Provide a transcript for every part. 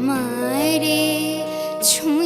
তোমারে ছুঁ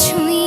between